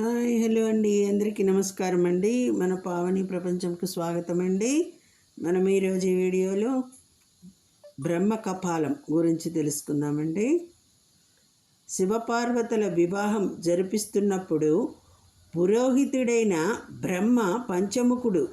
Hi hello అండి. అందరికీ నమస్కారం అండి. మన పావని ప్రపంచంకు స్వాగతం అండి. మనం ఈరోజు ఈ వీడియోలో బ్రహ్మ కపాలం గురించి తెలుసుకుందామండి. శివపార్వతుల వివాహం జరిపిస్తున్నప్పుడు పురోహితుడైన బ్రహ్మ పంచముఖుడు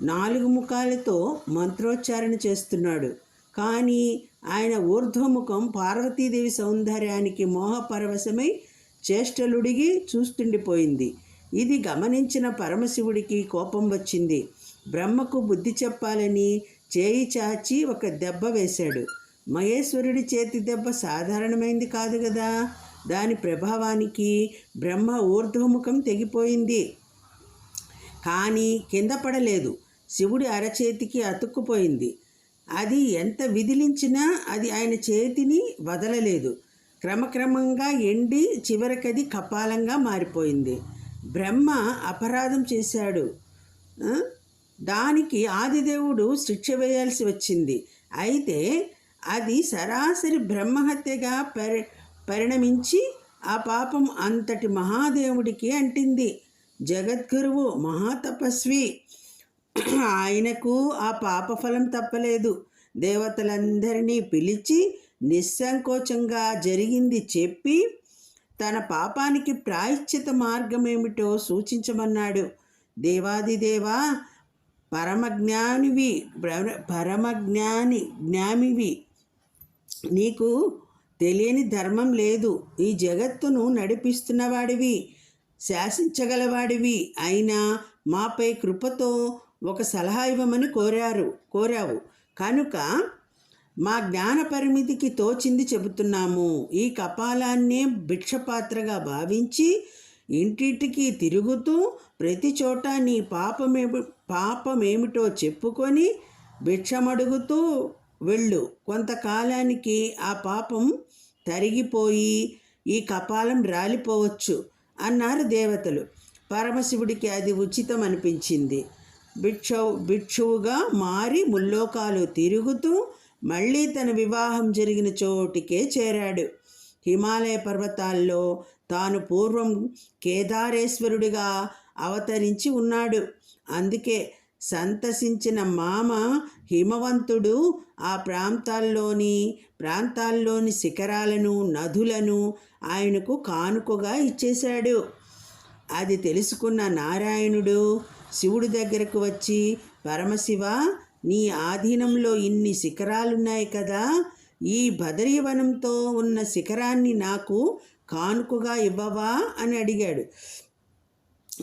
నాలుగు ముఖాలతో మంత్రోచ్చారణ చేస్తున్నాడు. కానీ ఆయన ఊర్ధ్వముఖం పార్వతీదేవి సౌందర్యానికి మోహపరవశమై చేష్టలుడిగి చూస్తుండిపోయింది. ఇది గమనించిన పరమశివుడికి కోపం వచ్చింది. బ్రహ్మకు బుద్ధి చెప్పాలని చేయి చాచి ఒక దెబ్బ వేశాడు. మహేశ్వరుడి చేతి దెబ్బ సాధారణమైంది కాదు కదా దాని ప్రభావానికి బ్రహ్మ ఊర్ధ్వముఖం తెగిపోయింది. కానీ కింద పడలేదు. శివుడి అరచేతికి అతుక్కుపోయింది. అది ఎంత విదిలించినా అది ఆయన చేతిని వదలలేదు. క్రమక్రమంగా ఎండి చివరికది కపాలంగా మారిపోయింది. బ్రహ్మ అపరాధం చేశాడు. దానికి ఆదిదేవుడు శిక్ష వేయాల్సి వచ్చింది. అయితే అది సరాసరి బ్రహ్మహత్యగా పరి పరిణమించి ఆ పాపం అంతటి మహాదేవుడికి అంటింది. జగద్గురువు మహాతపస్వి. ఆయనకు ఆ పాపఫలం తప్పలేదు. దేవతలందరినీ పిలిచి నిస్సంకోచంగా జరిగింది చెప్పి తన పాపానికి ప్రాయశ్చిత మార్గమేమిటో సూచించమన్నాడు. దేవాదిదేవా పరమజ్ఞానివి పరమజ్ఞాని జ్ఞామివి నీకు తెలియని ధర్మం లేదు. ఈ జగత్తును నడిపిస్తున్నవాడివి శాసించగలవాడివి అయినా మాపై కృపతో ఒక సలహా ఇవ్వమని కోరారు కోరావు. కనుక మా జ్ఞాన పరిమితికి తోచింది చెబుతున్నాము. ఈ కపాలాన్నే భిక్షపాత్రగా భావించి ఇంటింటికి తిరుగుతూ ప్రతి చోట నీ పాపమే పాపమేమిటో చెప్పుకొని భిక్షమడుగుతూ వెళ్ళు. కొంతకాలానికి ఆ పాపం తరిగిపోయి ఈ కపాలం రాలిపోవచ్చు అన్నారు దేవతలు. పరమశివుడికి అది ఉచితం అనిపించింది భిక్ష భిక్షువుగా మారి ముల్లోకాలు తిరుగుతూ మళ్ళీ తన వివాహం జరిగిన చోటికే చేరాడు. హిమాలయ పర్వతాల్లో తాను పూర్వం కేదారేశ్వరుడిగా అవతరించి ఉన్నాడు. అందుకే సంతసించిన మామ హిమవంతుడు ఆ ప్రాంతాల్లోని ప్రాంతాల్లోని శిఖరాలను నదులను ఆయనకు కానుకగా ఇచ్చేశాడు. అది తెలుసుకున్న నారాయణుడు శివుడి దగ్గరకు వచ్చి పరమశివ నీ ఆధీనంలో ఇన్ని శిఖరాలున్నాయి కదా. ఈ బదరీవనంతో ఉన్న శిఖరాన్ని నాకు కానుకగా ఇవ్వవా? అని అడిగాడు.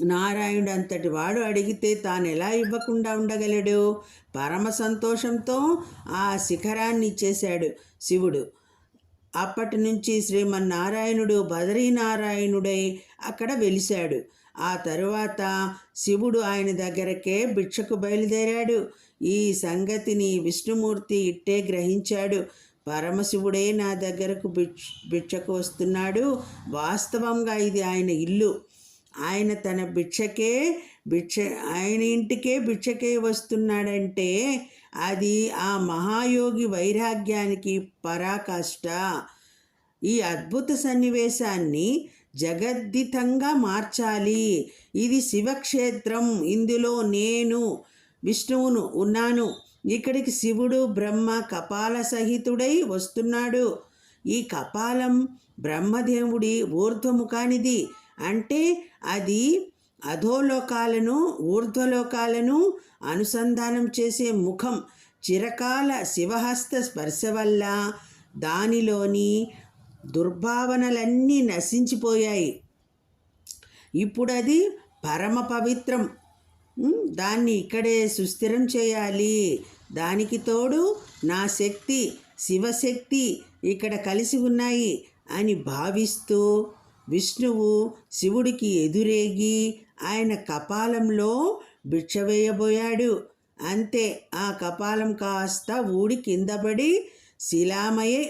నారాయణుడు అంతటి వాడు అడిగితే తాను ఎలా ఇవ్వకుండా ఉండగలడు? పరమ సంతోషంతో ఆ శిఖరాన్ని ఇచ్చేశాడు. శివుడు అప్పటి నుంచి శ్రీమన్నారాయణుడు బదరీనారాయణుడై అక్కడ వెలిశాడు. ఆ తరువాత శివుడు ఆయన దగ్గరకే భిక్షకు బయలుదేరాడు. ఈ సంగతిని విష్ణుమూర్తి ఇట్టే గ్రహించాడు. పరమశివుడే నా దగ్గరకు భిక్ష భిక్షకు వస్తున్నాడు. వాస్తవంగా ఇది ఆయన ఇల్లు. ఆయన తన భిక్షకే భిక్ష ఆయన ఇంటికే భిక్షకే వస్తున్నాడంటే అది ఆ మహాయోగి వైరాగ్యానికి పరాకాష్ట. ఈ అద్భుత సన్నివేశాన్ని జగద్దితంగా మార్చాలి. ఇది శివక్షేత్రం. ఇందులో నేను విష్ణువును ఉన్నాను. ఇక్కడికి శివుడు బ్రహ్మ కపాల సహితుడై వస్తున్నాడు. ఈ కపాలం బ్రహ్మదేవుడి ఊర్ధ్వముఖానిది. అంటే అది అధోలోకాలను ఊర్ధ్వలోకాలను అనుసంధానం చేసే ముఖం చిరకాల శివహస్త స్పర్శ వల్ల దానిలోని దుర్భావనలన్నీ నశించిపోయాయి. ఇప్పుడు అది పరమ పవిత్రం. దాన్ని ఇక్కడే సుస్థిరం చేయాలి. దానికి తోడు నా శక్తి శివశక్తి ఇక్కడ కలిసి ఉన్నాయి అని భావిస్తూ విష్ణువు శివుడికి ఎదురేగి ఆయన కపాలంలో భిక్ష వేయబోయాడు. అంతే ఆ కపాలం కాస్త ఊడి కిందపడి శిలామయ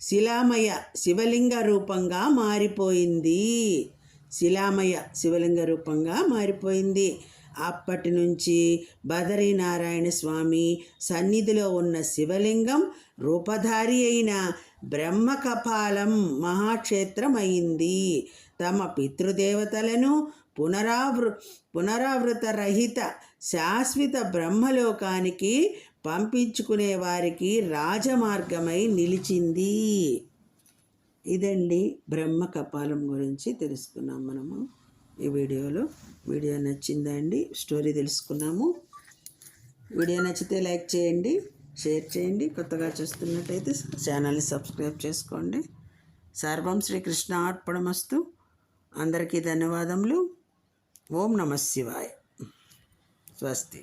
శిలామయ శివలింగ రూపంగా మారిపోయింది. శిలామయ శివలింగ రూపంగా మారిపోయింది. అప్పటి నుంచి బదరీనారాయణ స్వామి సన్నిధిలో ఉన్న శివలింగం రూపధారి అయిన బ్రహ్మ కపాలం మహాక్షేత్రం అయింది తమ పితృదేవతలను పునరావృ పునరావృత రహిత శాశ్వత బ్రహ్మలోకానికి పంపించుకునే వారికి రాజమార్గమై నిలిచింది. ఇదండి బ్రహ్మ కపాలం గురించి తెలుసుకున్నాం మనము. ఈ వీడియోలో. వీడియో నచ్చిందా అండి స్టోరీ తెలుసుకున్నాము. వీడియో నచ్చితే లైక్ చేయండి షేర్ చేయండి. కొత్తగా చూస్తున్నట్టయితే ఛానల్ని సబ్స్క్రైబ్ చేసుకోండి. సర్వం శ్రీకృష్ణ అర్పణమస్తు. అందరికీ ధన్యవాదములు. ఓం నమ శివాయ. స్వస్తి.